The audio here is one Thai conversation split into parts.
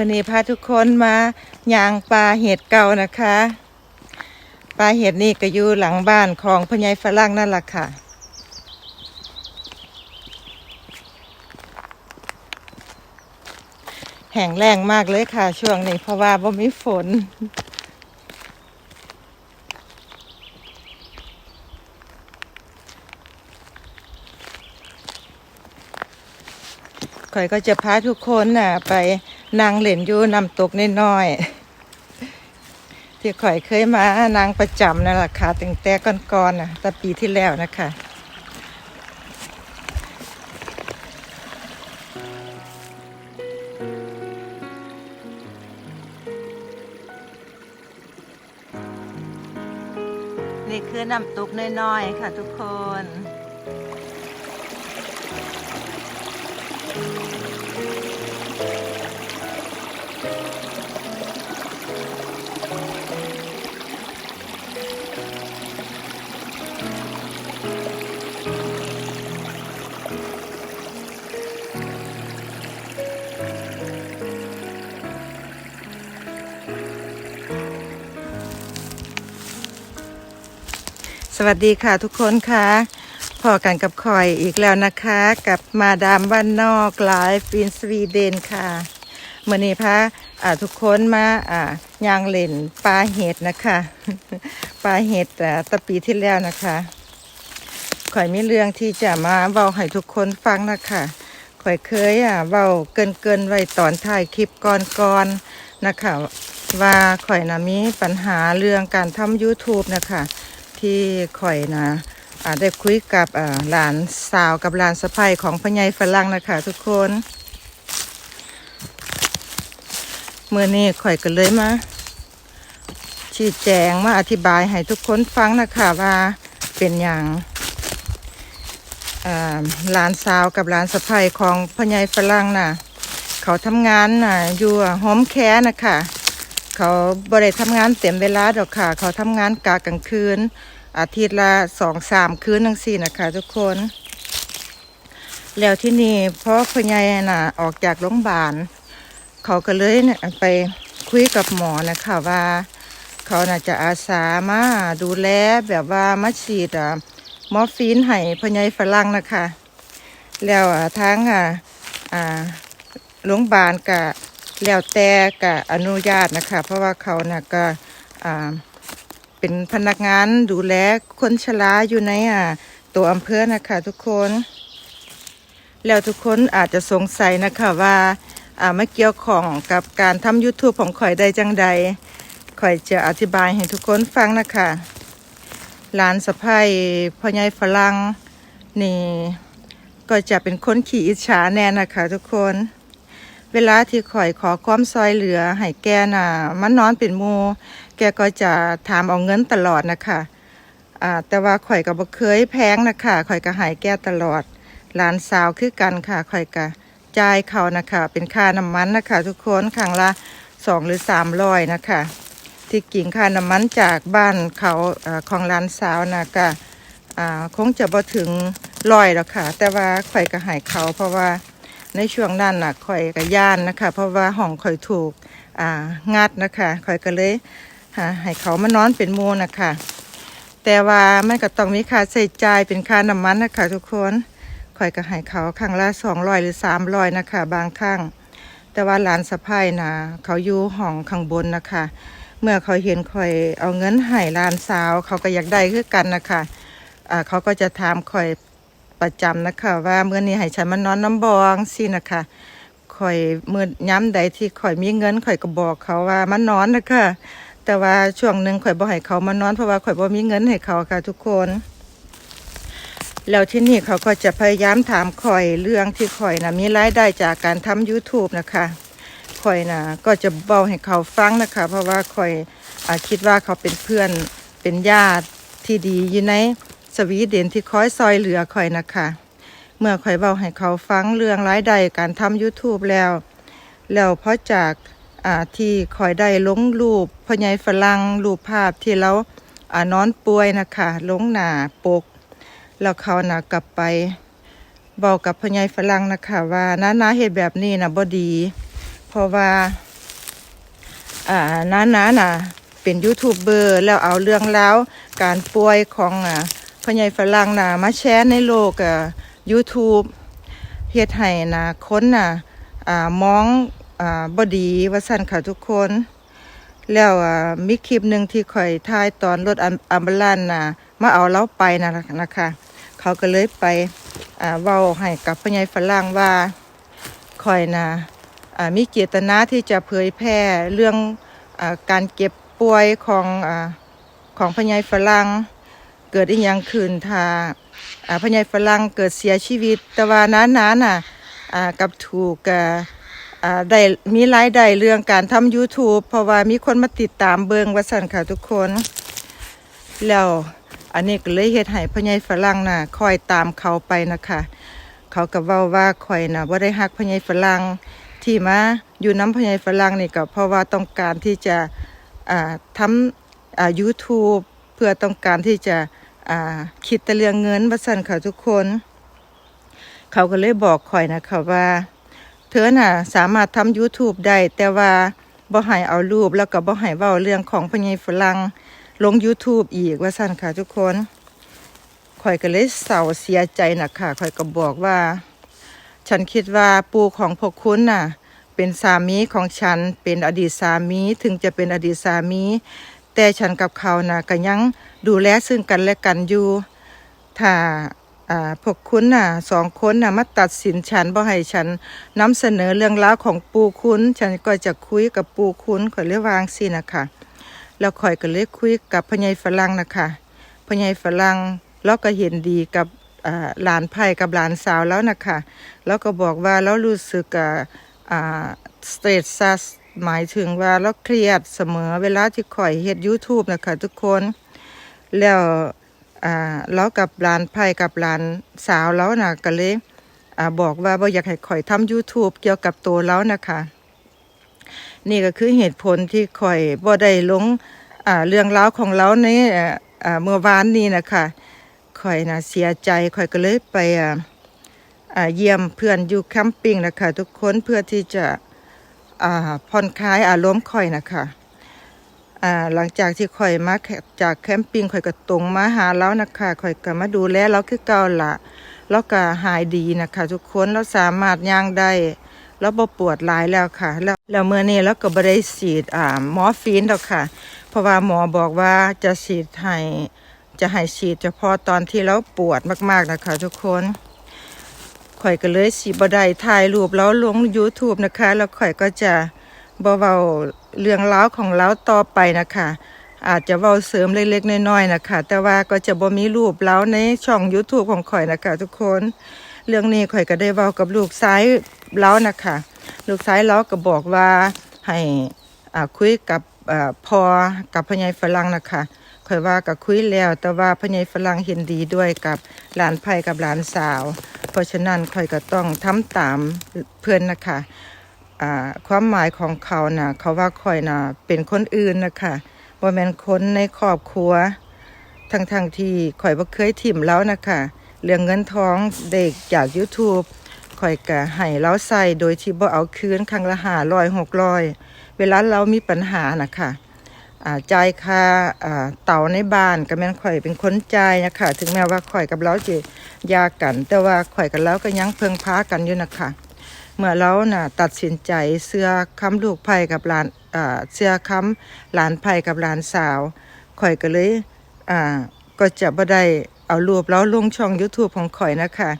มื่อนี้พาทุกคนมาย่างปลาเห็ดเก่านะคะ ปลาเห็ดนี่ก็อยู่หลังบ้านของพญายฝรั่งนั่นแหละค่ะ แห้งแรงมากเลยค่ะ ช่วงนี้เพราะว่าบ่มีฝนข่อยก็จะพาทุกคนน่ะไป นั่งเล่นอยู่น้ำตกน้อยๆที่ข่อยเคยมานางประจำนั่นแหละค่ะตั้งแต่ก่อนๆน่ะแต่ปีที่แล้วนะคะนี่คือน้ำตกน้อยๆค่ะทุกคน สวัสดีค่ะทุกคนค่ะพอกันกับคอยอีกแล้วนะคะ กับมาดามบ้านนอกไลฟ์ฟินสวีเดนค่ะเมื่อนี้พาทุกคนมาอ่ายางเล่นปลาเห็ดนะคะปลาเห็ดตะปีที่แล้วนะคะคอยมีเรื่องที่จะมาเบาให้ทุกคนฟังนะคะคอยเคยอะเบาเกินเกินไว้ตอนถ่ายคลิปก่อนๆนะคะ ว่าข่อยนะมีปัญหาเรื่องการทำ YouTube นะคะ ที่ข่อยนะอาได้คุยกับหลานสาวกับหลานสะใภ้ของพ่อใหญ่ฝรั่งนะคะทุกคนเมื่อนี้ข่อยก็เลยมาชี้แจงมาอธิบายให้ทุกคนฟังนะคะว่าเป็นอย่างหลานสาวกับหลานสะใภ้ของพ่อใหญ่ฝรั่งน่ะ เขาทำงานน่ะอยู่โฮมแคร์นะคะ เขาบริษัททำงานเต็มเวลาดอกค่ะ เขาทำงานกะกลางคืน อาทิตย์ละสองสามคืนทั้งสี่นะคะ ทุกคน แล้วที่นี่เพราะพ่อใหญ่น่ะออกจากโรงพยาบาล เขาก็เลยเนี่ยไปคุยกับหมอนะคะว่า เขาน่าจะอาสามาดูแลแบบว่ามาฉีดอะมอร์ฟีนให้พ่อใหญ่ฝรั่งนะคะ แล้วทั้งอะอ่าโรงพยาบาลก็ แล้วแต่ก็อนุญาตนะคะ เพราะว่าเขาน่ะก็เป็นพนักงานดูแลคนชราอยู่ในอ่าตัวอำเภอนะคะทุกคน แล้วทุกคนอาจจะสงสัยนะคะว่าอ่าไม่เกี่ยวของกับการทำ YouTube ของข่อยได้จังใดข่อยจะอธิบายให้ทุกคนฟังนะคะหลานสะพ้ายพ่อใหญ่ฝรั่งนี่ ก็จะเป็นคนขี่อิจฉาแน่นะคะทุกคน เวลาที่ข่อยขอความซอยเหลือให้แกน่ะ มันนอนเป็นหมูแกก็จะถามเอาเงินตลอดนะคะอ่าแต่ว่าข่อยก็บ่เคยแพงนะคะข่อยก็หายแกตลอด หลานสาวคือกันค่ะข่อยก็จ่ายเขานะคะ เป็นค่าน้ำมันนะคะ ทุกคนครั้งละสองหรือสามร้อยนะคะ ที่กิ่งค่าน้ำมันจากบ้านเขาอของหลานสาวนะก็คงจะบ่ถึงร้อยหรอกค่ะ แต่ว่าข่อยก็หายเขาเพราะว่า ในช่วงนั้นน่ะข่อยก็ย่านนะคะ เพราะว่าห้องข่อยถูกอ่างัดนะคะข่อยก็เลยให้เขามานอนเป็นมูนะคะแต่ว่ามันก็ต้องมีค่าใช้จ่ายเป็นค่าน้ำมันนะคะ ทุกคนข่อยก็ให้เขาครั้งละสองร้อยหรือสามร้อยนะคะ บางครั้งแต่ว่าหลานสะพ้ายนะเขาอยู่ห้องข้างบนนะคะ เมื่อเขาเห็นข่อยเอาเงินให้หลานสาว เขาก็อยากได้คือกันนะคะอ่าเขาก็จะถามข่อย ประจำนะคะ ว่าเมื่อนี้ให้ฉันมานอนน้ำบองสินะคะข่อยมือย้ำใดที่ข่อยมีเงินข่อยก็บอกเขาว่ามานอนนะคะแต่ว่าช่วงหนึ่งข่อยบ่ให้เขามานอนเพราะว่าข่อยบ่มีเงินให้เขาค่ะทุกคนแล้วที่นี่เขาก็จะพยายามถามข่อยเรื่องที่ข่อยนะมีรายได้จากการทำ YouTube นะคะข่อยนะก็จะเบาให้เขาฟังนะคะ เพราะว่าข่อยอคิดว่าเขาเป็นเพื่อนเป็นญาติที่ดีอยู่ใน สวีเดนที่คอยซอยเหลือข่อยนะคะ เมื่อข่อยเบาให้เขาฟังเรื่องรายได้การทำ YouTube แล้ว แล้วเพราะจากาที่ข่อยได้ลงรูปพ่อใหญ่ฝรั่งรูปภาพที่เราอานอนป่วยนะคะลงหนาปก แล้วเขาน่ะกลับไปบอกกับพ่อใหญ่ฝรั่งนะคะว่าน้านาเหตุแบบนี้นะบ่ดี เพราะว่าอ่าน้านาน่ะเป็นยูทูบเบอร์แล้วเอาเรื่องแล้วการป่วยของอ่า พ่อใหญ่ฝรั่งน่ะมาแชร์ในโลกอ่า YouTube เฮ็ดให้นะคนน่ะอ่ามองอ่าบ่ดีว่าสั่นค่ะทุกคน แล้วอ่ามีคลิปหนึ่งที่ข่อยถ่ายตอนรถอัมอัมบลันน่ะมาเอาเราไปนะนะคะ เขาก็เลยไปอ่าเว้าให้กับพ่อใหญ่ฝรั่งว่าข่อยนะอ่ามีเจตนาที่จะเผยแพร่เรื่องอาการเก็บป่วยของอ่าของพ่อใหญ่ฝรั่ง เกิดอีหยังขึ้นถ้าอ่าพ่อใหญ่ฝรั่งเกิดเสียชีวิต แต่ว่านั้นน่ะอ่ากับถูกได้มีรายได้เรื่องการทำ YouTube เพราะว่ามีคนมาติดตามเบิงว่าสั่นค่ะทุกคน แล้วอันนี้ก็เลยเฮ็ดให้พ่อใหญ่ฝรั่งน่ะคอยตามเขาไปนะคะ เขาก็เว้าว่าข่อยน่ะบ่าได้ฮักพ่อใหญ่ฝรั่งที่มาอยู่น้ำพ่อใหญ่ฝรั่งนี่ก็เพราะว่าต้องการที่จะทำอ่า YouTube เพื่อต้องการที่จะคิดแต่เรื่องเงินว่าสั่นค่ะทุกคน เขาก็เลยบอกข่อยนะคะว่า เธอน่ะสามารถทำ YouTube ได้แต่ว่าบ่ให้เอารูปแล้วก็บ่ให้เว้าเรื่องของพญายฝรั่งลง YouTube อีกว่าสั่นค่ะทุกคนข่อยก็เลยเศร้าเสียใจนะค่ะข่อยก็บอกว่า ฉันคิดว่าปู่ของพวกคุณน่ะ เป็นสามีของฉันเป็นอดีตสามีถึงจะเป็นอดีตสามี แต่ฉันกับเขาน่ะก็ยังดูแลซึ่งกันและกันอยู่ถ้าพวกคุณน่ะสองคนน่ะมาตัดสินฉันบ่ให้ฉันนำเสนอเรื่องราวของปู่คุณ ฉันก็จะคุยกับปู่คุณข่อยเลยวางสินะคะแล้วข่อยก็เลยคุยกับพญายฝรั่งนะคะพญายฝรั่งเราก็เห็นดีกับหลานไผ่กับหลานสาวแล้วนะคะแล้วก็บอกว่าเรารู้สึกอ่าอ่าสเตรสซัส หมายถึงว่าเราเครียดเสมอเวลาที่ข่อยเฮ็ด YouTube นะคะทุกคน แล้วอ่าเรากับหลานไผ่กับหลานสาวแล้วนะก็เลยอ่าบอกว่าบ่อยากให้ข่อยทำ YouTube เกี่ยวกับตัวแล้วนะคะนี่ก็คือเหตุผลที่ข่อยบ่ได้ลงอ่าเรื่องราวของเราในอ่าอ่าเมื่อวานนี้นะคะข่อยนะเสียใจข่อยก็เลยไปอ่าเยี่ยมเพื่อนอยู่แคมปิ้งนะคะทุกคนเพื่อที่จะ ผ่อนคลายอารมณ์ข่อยนะคะหลังจากที่ข่อยมาจากแคมปิ้งข่อยก็ตรงมาหาแล้วนะคะข่อยก็มาดูแลเราคือเก่าละแล้วก็หายดีนะคะ ทุกคนเราสามารถย่างได้แล้วบ่ปวดหลายแล้วค่ะ แล้วแล้วเมื่อนี้เราก็บได้ฉีดอ่ามอฟีนดอกค่ะ เพราะว่าหมอบอกว่าจะฉีดให้จะให้ฉีดเฉพาะตอนที่เราปวดมากๆนะคะ ทุกคน ข่อยก็เลยสิบ่ได้ถ่ายรูปแล้วลง YouTube นะคะ แล้วข่อยก็จะบเว้าเรื่องราของเราต่อไปนะคะ อาจจะเว้าเสริมเล็กๆน้อยๆนะคะ แต่ว่าก็จะบ่มีรูปเราในช่อง YouTube ของข่อยนะคะ ทุกคนเรื่องนี้ข่อยก็ได้เว้ากับลูกซ้ายเรานะคะ ลูกซ้ายเราก็บอกว่าให้คุยกับอพอกับพญายฝรั่งนะคะข่อยว่าก็คุยแล้ว แต่ว่าพญายฝรั่งเห็นดีด้วยกับหลานไผ่กับหลานสาว ราะฉะนั้นข่อยก็ต้องทำตามเพื่อนนะคะความหมายของเขาน่ะเขาว่าข่อยน่ะเป็นคนอื่นนะคะว่าแม่นคนในครอบครัว ทั้งๆทที่ข่อยบ่เคยถิ่มแล้วนะคะเรื่องเงินท้องเด็กจาก YouTube ข่อยก็ให้เราใส่โดยที่บ่เอาคืนครั้งละ500 600เวลาเรามีปัญหานะคะอ่า จ่ายค่าเต่าในบ้านก็แม่นข่อยเป็นคนจ่ายนะคะถึงแม้ว่าข่อยกับเราจะยากัน แต่ว่าข่อยกับเราก็ยังเพิ่งพากันอยู่นะคะเมื่อเราน่ะตัดสินใจเสื้อค้ำลูกไผ่กับหลานเสื้อค้ำหลานไผ่กับหลานสาวข่อยก็เลยก็จะบ่ได้เอารูปแล้วลงช่อง YouTube ของข่อยนะคะ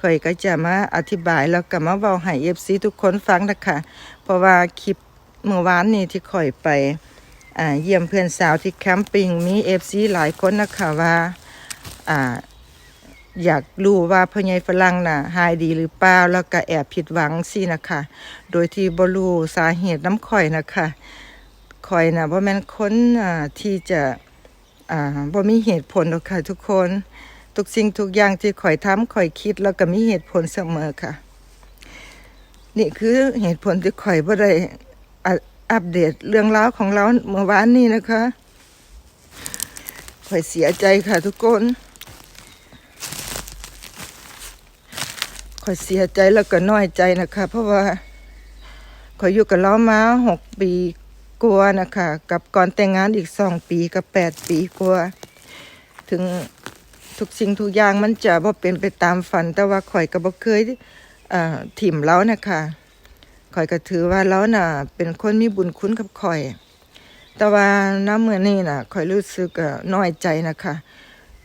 ข่อยก็จะมาอธิบายแล้วก็มาเว้าให้ FC ทุกคนฟังนะคะเพราะว่าคลิปเมื่อวานนี้ที่ข่อยไป เยี่ยมเพื่อนสาวที่แคมปิ้งมี FC หลายคนนะคะว่าอ่าอยากรู้ว่าพ่อใหญ่ฝรั่งน่ะหายดีหรือเปล่าแล้วก็แอบผิดหวังสินะคะ โดยที่บ่รู้สาเหตุน้ำข่อยนะคะข่อยน่ะบ่แม่นคนที่จะอ่าบ่มีเหตุผลหรอกค่ะทุกคน ทุกสิ่งทุกอย่างที่ข่อยทำข่อยคิดแล้วก็มีเหตุผลเสมอค่ะ นี่คือเหตุผลที่ข่อยบ่ได้ อัปเดตเรื่องราวของเราเมื่อวานนี้นะคะข่อยเสียใจค่ะทุกคนข่อยเสียใจแล้วก็น้อยใจนะคะ เพราะว่าข่อยอยู่กับเรามาหกปีกลัวนะคะ กับก่อนแต่งงานอีกสองปีกับแปดปีกลัว ถึงทุกสิ่งทุกอย่างมันจะบ่เป็นไปตามฝัน แต่ว่าข่อยก็บ่เคยถิ่มแล้วนะคะ ข่อยก็ถือว่าเราน่ะ เป็นคนมีบุญคุณกับข่อย แต่ว่าน้ำเมื่อนี้น่ะข่อยรู้สึกน้อยใจนะคะ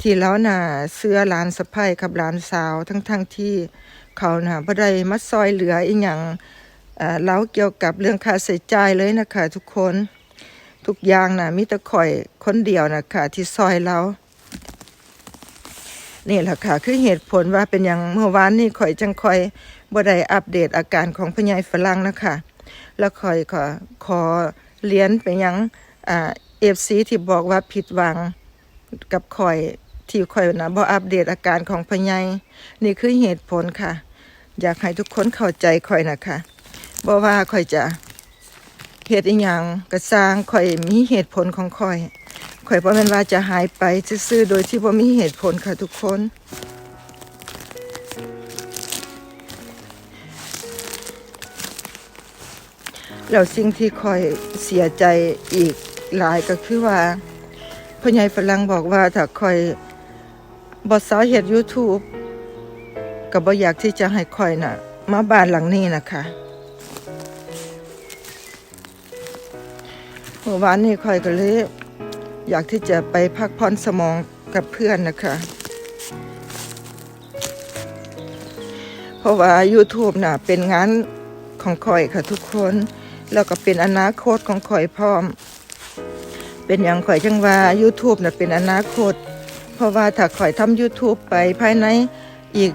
ที่แล้วน่ะเสื้อหลานสะพ้ายกับหลานสาวทั้งๆทที่เขาน่ะบ่ได้มาซอยเหลืออีหยังเล้าเกี่ยวกับเรื่องค่าใช้จ่ายเลยนะคะ ทุกคนทุกอย่างน่ะมีแต่ข่อยคนเดียวนะคะที่ซอยเรานี่แหละค่ะ คือเหตุผลว่าเป็นอย่างเมื่อวานนี่ข่อยจังข่อย บ่ได้อัปเดตอาการของพญายฝรั่งนะคะ แล้วข่อยขอขอเรียนไปยังอ่า FC ที่บอกว่าผิดหวังกับข่อยที่ข่อยนะบ่อัปเดตอาการของพญายนี่คือเหตุผลค่ะ อยากให้ทุกคนเข้าใจข่อยนะคะบ่ว่าข่อยจะเหตุอีหยังก็สร้างข่อยมีเหตุผลของข่อยข่อยบ่แม่นว่าจะหายไปซื่อๆโดยที่บ่มีเหตุผลค่ะทุกคน แล้วสิ่งที่ข่อยเสียใจอีกหลายก็คือว่าพ่อใหญ่ฝรั่งบอกว่าถ้าคอยบอสาวเฮ็ด YouTube ก็บ่อยากที่จะให้คอยน่ะ มาบ้านหลังนี้นะคะเมื่อวานนี้คอยก็เลยอยากที่จะไปพักผ่อนสมองกับเพื่อนนะคะ เพราะว่า YouTube น่ะเป็นงานของคอยค่ะทุกคน แล้วก็เป็นอนาคตของคอยพร้อม เป็นอย่างข่อยจังว่า YouTube น่ะเป็นอนาคต เพราะว่าถ้าข่อยทำ YouTube ไปภายในอีก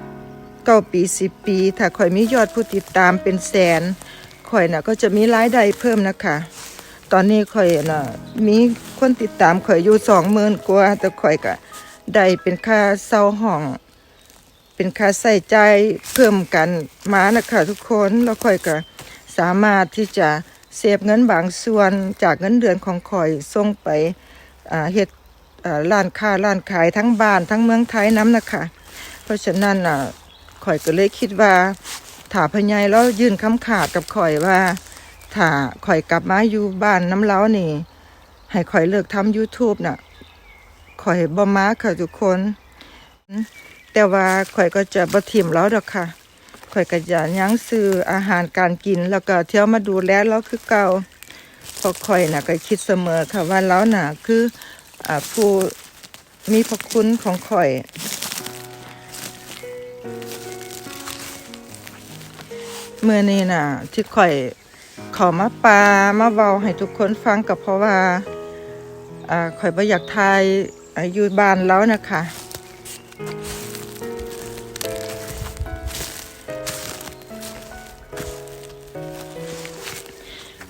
เก้าปีสิบปี ถ้าข่อยมียอดผู้ติดตามเป็นแสนข่อยน่ะก็จะมีรายได้เพิ่มนะคะ ตอนนี้ข่อยน่ะมีคนติดตามข่อยอยู่สองหมื่นกว่า แต่ข่อยก็ได้เป็นค่าเช่าห้อง เป็นค่าใส่ใจเพิ่มกันมานะคะทุกคนแล้วข่อยก็ สามารถที่จะเซฟเงินบางส่วนจากเงินเดือนของข่อยส่งไปเฮ็ดอ่าร้านค้าร้านขายทั้งบ้านทั้งเมืองไทยน้ำนะคะ เพราะฉะนั้นน่ะข่อยก็เลยคิดว่าถ้าพญายแล้วยื่นคำขาดกับข่อยว่าถ้าข่อยกลับมาอยู่บ้านน้ำเล้านี่ ให้ข่อยเลิกทำ YouTube น่ะข่อยบ่มาค่ะทุกคน แต่ว่าข่อยก็จะบ่ทิมแล้วดอกค่ะ ข่อยก็จะยั้งซื้ออาหารการกิน แล้วก็เที่ยวมาดูแลเราคือเก่าพราะข่อยน่ะก็คิดเสมอค่ะว่าเราน่ะคืออผู้มีพระคุณของข่อยเมื่อนี้น่ะที่ข่อยขอมาปลามาเว้าให้ทุกคนฟังก็เพราะว่าอ่าข่อยบ่อยากทายอาอยู่บ้านแล้วนะคะ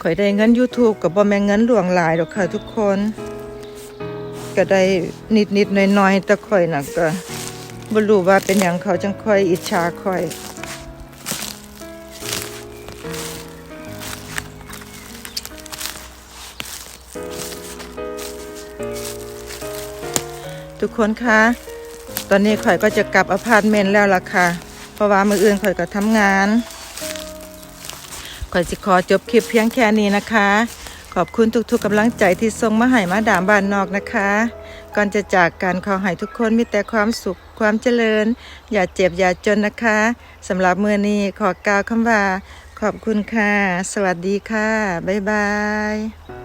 ข่อยได้เงิน YouTube กับบ่แม่นเงินหลวงหลายดอกค่ะทุกคน ก็ได้นิดนิดๆหน่อยๆแต่ข่อยน่ะก็บ่รู้ว่าเป็นหยังเขาจังค่อยอิจฉาข่อยทุกคนคะตอนนี้ข่อยก็จะกลับอพาร์ตเมนต์แล้วล่ะค่ะ เพราะว่ามืออื่นข่อยก็ทำงาน ข่อยสิขอจบคลิปเพียงแค่นี้นะคะ ขอบคุณทุกๆกำลังใจที่ส่งมาให้มาดามบ้านนอกนะคะ ก่อนจะจากกันขอให้ทุกคนมีแต่ความสุขความเจริญ อย่าเจ็บอย่าจนนะคะสำหรับมือนี้ขอกล่าวคำว่า ขอบคุณค่ะ สวัสดีค่ะ บ๊ายบาย